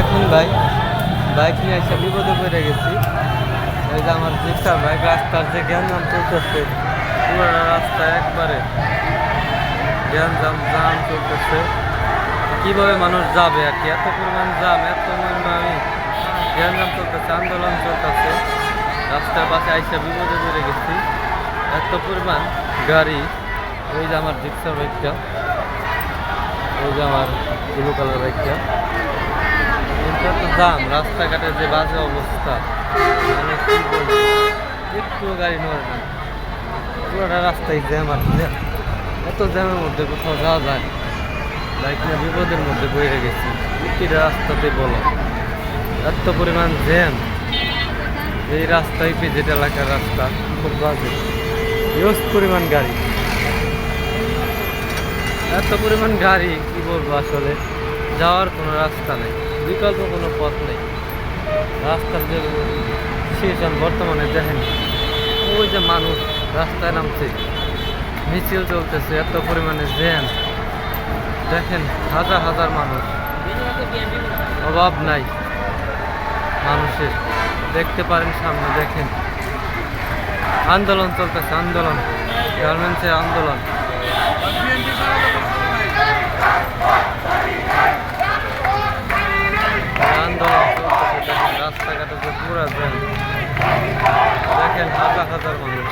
এখন ভাই বাইক নিয়ে এসে বিপদে পড়ে গেছি। এই যে আমার জিক্সার বাইক রাস্তার যে জ্ঞানজাম চলতেছে, পুরো রাস্তা একবারে জ্ঞানজাম জাম চলতেছে। কীভাবে মানুষ যাবে আর কি? এত পরিমাণ জাম, এত পরিমাণ জ্ঞানজাম চলতেছে, আন্দোলন চলতেছে। রাস্তার পাশে আইসা বিপদে পড়ে গেছি। এত পরিমাণ গাড়ি ওই যে আমার জিক্সার বাইকটা ওই যে আমার ব্লু কালার বাইকটা। দাম রাস্তাঘাটের যে বাজে অবস্থা মানে কি বলব একটু গাড়ি নড়ে না। পুরোটা রাস্তায় জ্যাম আর এত জ্যামের মধ্যে কোথাও যাওয়া যায়? বাইক নিয়ে বিপদের মধ্যে বয়ে গেছি। কি রাস্তাতে বলো। এত পরিমাণ জ্যাম। এই রাস্তায় পেজেট এলাকার রাস্তা, খুব বাজে। ইউজ পরিমাণ গাড়ি। এত পরিমাণ গাড়ি, কি বলব আসলে? যাওয়ার কোনো রাস্তা নেই। বিকল্প কোনো পথ নেই। রাস্তার যে সিচুয়েশন বর্তমানে দেখেন, ওই যে মানুষ রাস্তায় নামছে, মিছিল চলতেছে, এত পরিমাণে জ্যাম। দেখেন হাজার হাজার মানুষ। অভাব নাই মানুষের। দেখতে পারেন সামনে, দেখেন। আন্দোলন চলতেছে, আন্দোলন। গার্মেন্টসের আন্দোলন চলতেছে দেখেন রাস্তাঘাটে যে পুরা জ্যাম দেখেন হাজার হাজার মানুষ।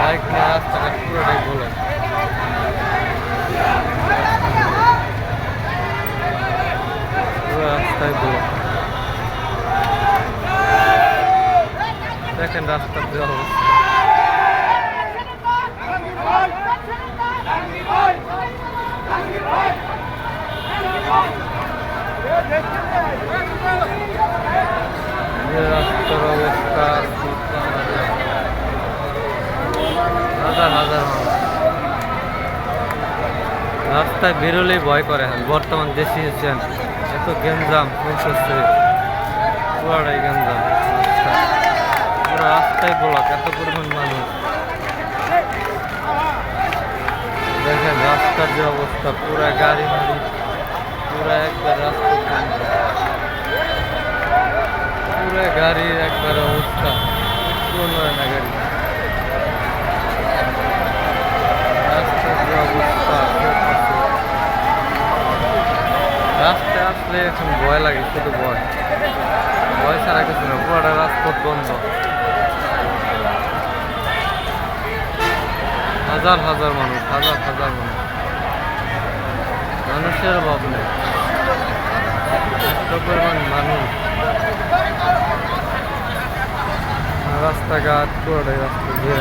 বাইক নিয়ে রাস্তাঘাট পুরোটাই পুরো রাস্তায় বলো। দেখেন রাস্তার যে অবস্থা। রাস্তায় বেরোলেই ভয় করে। বর্তমান যে সিচুয়েশন এত গেঞ্জাম পুরাটাই গেঞ্জাম পুরো রাস্তায় ব্লক, এত পরিমাণ মানুষ। দেখেন রাস্তার যে অবস্থা, পুরা গাড়ি মাড়ি পুরা একবার রাস্তা। পুরা গাড়ির একবার অবস্থা। নয় না গাড়ি। রাস্তায় আসলে এখন ভয় লাগে, শুধু ভয়। ভয় ছাড়া কিছু না, পুরোটা রাজপথ বন্ধ। হাজার হাজার মানুষ, হাজার হাজার মানুষ। মানুষের অভাব নেই এত পরিমাণ মানুষ। রাস্তাঘাট পুরোটাই রাস্তা দিয়ে।